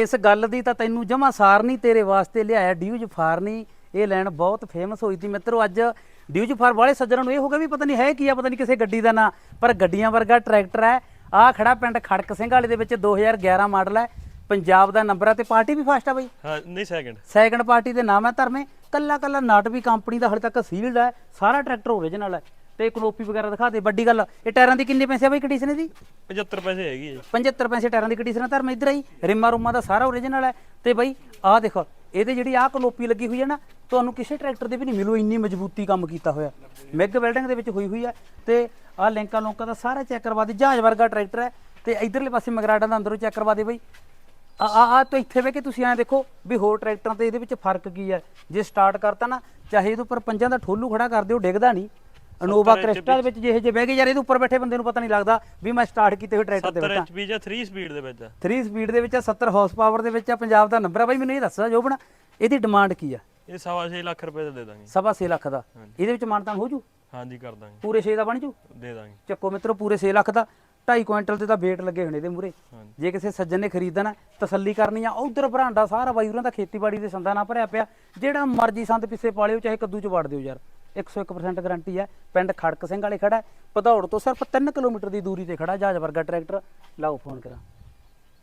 ਇਸ ਗੱਲ ਦੀ ਤਾਂ ਤੈਨੂੰ ਜਮਾ ਸਾਰ ਨਹੀਂ ਤੇਰੇ ਵਾਸਤੇ ਲਿਆਇਆ ਡਿਊਜ ਫਾਰ ਨਹੀਂ ਇਹ ਲੈਣ ਬਹੁਤ ਫੇਮਸ ਹੋਈ ਸੀ। ਮਿੱਤਰੋ ਅੱਜ ਡਿਊਜ ਫਾਰ ਵਾਲੇ ਸੱਜਣਾਂ ਨੂੰ ਇਹ ਹੋ ਗਿਆ ਵੀ ਪਤਾ ਨਹੀਂ ਹੈ ਕੀ ਆ ਪਤਾ ਨਹੀਂ ਕਿਸੇ ਗੱਡੀ ਦਾ ਨਾਂ ਪਰ ਗੱਡੀਆਂ ਵਰਗਾ ਟਰੈਕਟਰ ਹੈ। ਆ ਖੜਾ ਪਿੰਡ ਖੜਕ ਸਿੰਘ ਵਾਲੇ ਦੇ ਵਿੱਚ 2011 ਮਾਡਲ ਹੈ। ਪੰਜਾਬ ਦਾ ਨੰਬਰ ਹੈ ਤੇ ਪਾਰਟੀ ਵੀ ਫਾਸਟ ਆ ਬਈ। ਹਾਂ ਨਹੀਂ ਸੈਕਿੰਡ ਸੈਕੰਡ ਪਾਰਟੀ ਦੇ ਨਾਮ ਹੈ ਧਰਮੇ। ਕੱਲਾ ਕੱਲਾ ਨਾਟ ਵੀ ਕੰਪਨੀ ਦਾ ਹਲੇ ਤੱਕ ਸੀਲਡ ਹੈ। ਸਾਰਾ ਟਰੈਕਟਰ ਓਰੀਜਨਲ ਹੈ। ਤੇ ਕਨੋਪੀ ਵਗੈਰਾ ਦਿਖਾ ਦੇ ਵੱਡੀ ਗੱਲ ਇਹ ਟਾਇਰਾਂ ਦੀ ਕਿੰਨੇ ਪੈਸੇ ਆ ਬਈ ਕੰਡੀਸ਼ਨ ਦੀ 75 ਪੈਸੇ ਹੈਗੀ ਹੈ ਜੀ। 75 ਪੈਸੇ ਟਾਇਰਾਂ ਦੀ ਕੰਡੀਸ਼ਨ ਹੈ ਧਰਮੇ ਇੱਧਰ ਆਈ ਰਿਮਾ ਰੁਮਾ ਦਾ ਸਾਰਾ ਓਰੀਜਨਲ ਹੈ। ਤੇ ਬਈ ਆਹ ਦੇਖੋ ਇਹਦੇ ਜਿਹੜੀ ਆਹ ਕਨੋਪੀ ਲੱਗੀ ਹੋਈ ਹੈ ਨਾ ਤੁਹਾਨੂੰ ਕਿਸੇ ਟਰੈਕਟਰ ਦੇ ਵੀ ਨਹੀਂ ਮਿਲੂ ਇੰਨੀ ਮਜ਼ਬੂਤੀ ਕੰਮ ਕੀਤਾ ਹੋਇਆ। ਮੈਗ ਵੈਲਡਿੰਗ ਦੇ ਵਿੱਚ ਹੋਈ ਹੋਈ ਹੈ ਤੇ ਆਹ ਲਿੰਕਾਂ ਲੋਕਾਂ ਦਾ ਸਾਰਾ ਚੈੱਕ ਕਰਵਾ ਦੇ ਜਹਾਜ਼ ਵਰਗਾ ਟਰੈਕਟਰ ਹੈ। ਤੇ ਇਧਰਲੇ ਪਾਸੇ ਮਗਰਾਟਾਂ ਦਾ ਅੰਦਰੋਂ ਚੈੱਕ ਕਰਵਾ ਦੇ ਬਈ। ਆ ਆ ਆ ਤੋਂ ਇੱਥੇ ਵੇ ਕਿ ਤੁਸੀਂ ਐਂ ਦੇਖੋ ਵੀ ਹੋਰ ਟਰੈਕਟਰਾਂ ਤੇ ਇਹਦੇ ਵਿੱਚ ਫ਼ਰਕ ਕੀ ਹੈ ਜੇ ਸਟਾਰਟ ਕਰਤਾ ਨਾ ਚਾਹੇ ਇਹਦੇ ਉੱਪਰ ਪੰਜਾਂ ਦਾ ਠੋਲੂ ਖੜਾ ਕਰ ਦਿਓ ਡਿੱਗਦਾ ਨਹੀਂ। ਅਨੋਵਾ ਕ੍ਰਿਸਟਾ ਦੇ ਵਿੱਚ। ਜਿਹੇ ਜੇ ਬਹਿ ਗਏ ਯਾਰ ਇਹਦੇ ਉੱਪਰ ਬੈਠੇ ਬੰਦੇ ਨੂੰ ਪਤਾ ਨਹੀਂ ਲੱਗਦਾ ਵੀ ਮੈਂ ਸਟਾਰਟ ਕੀਤੇ ਹੋਏ ਟਰੈਕਟਰ ਦੇ 70 ਵਿੱਚ ਐਚਪੀ ਜਾਂ 3 ਸਪੀਡ ਦੇ ਵਿੱਚ ਆ। 3 ਸਪੀਡ ਦੇ ਵਿੱਚ ਆ 70 ਹਾਰਸ ਪਾਵਰ ਦੇ ਵਿੱਚ ਆ ਪੰਜਾਬ ਦਾ ਨੰਬਰ ਆ ਬਾਈ ਮੈਨੂੰ ਇਹ ਦੱਸ ਜੋਬਣਾ ਇਹਦੀ ਡਿਮਾਂਡ ਕੀ ਆ? ਇਹ ਸਵਾ ਛੇ ਲੱਖ ਰੁਪਏ ਦਾ ਦੇ ਦਾਂਗੇ। ਸਵਾ ਛੇ ਲੱਖ ਦਾ। ਇਹਦੇ ਵਿੱਚ ਮਾਨਤਾਨ ਹੋ ਜੂ? ਹਾਂਜੀ ਕਰ ਦਾਂਗੇ। ਪੂਰੇ 6 ਦਾ ਬਣ ਜੂ? ਦੇ ਦਾਂਗੇ। ਚੱਕੋ ਮਿੱਤਰੋ ਪੂਰੇ 6 ਲੱਖ ਦਾ। 2.5 ਕੁਇੰਟਲ ਤੇ ਤਾਂ ਵੇਟ ਲੱਗੇ ਹੋਣੇ ਇਹਦੇ ਮੂਰੇ। ਜੇ ਕਿਸੇ ਸੱਜਣ ਨੇ ਖਰੀਦਣਾ ਤਸੱਲੀ ਕਰਨੀ ਆ ਉਧਰ ਭਰਾਂਡਾ ਸਾਰਾ ਬਾਈ ਉਹਨਾਂ ਦਾ ਖੇਤੀਬਾੜੀ ਦੇ ਸੰਦਾਂ ਨਾਲ ਭਰਿਆ ਪਿਆ। ਜਿਹੜਾ ਮਰਜ਼ੀ ਸੰਦ ਪਿੱਛੇ ਪਾਲਿਓ ਚਾਹੇ ਕੱਦੂ ਚ ਵੜ ਦਿਓ ਯਾਰ। 101% ਗਾਰੰਟੀ ਹੈ। ਪਿੰਡ ਖੜਕ ਸਿੰਘ ਵਾਲੇ ਖੜਾ ਹੈ। ਭਦੌੜ ਤੋਂ ਸਿਰਫ 3 ਕਿਲੋਮੀਟਰ ਦੀ ਦੂਰੀ ਤੇ ਖੜਾ ਜਹਾਜ਼ ਵਰਗਾ ਟਰੈਕਟਰ। ਲਾਓ ਫੋਨ ਕਰਾਂ।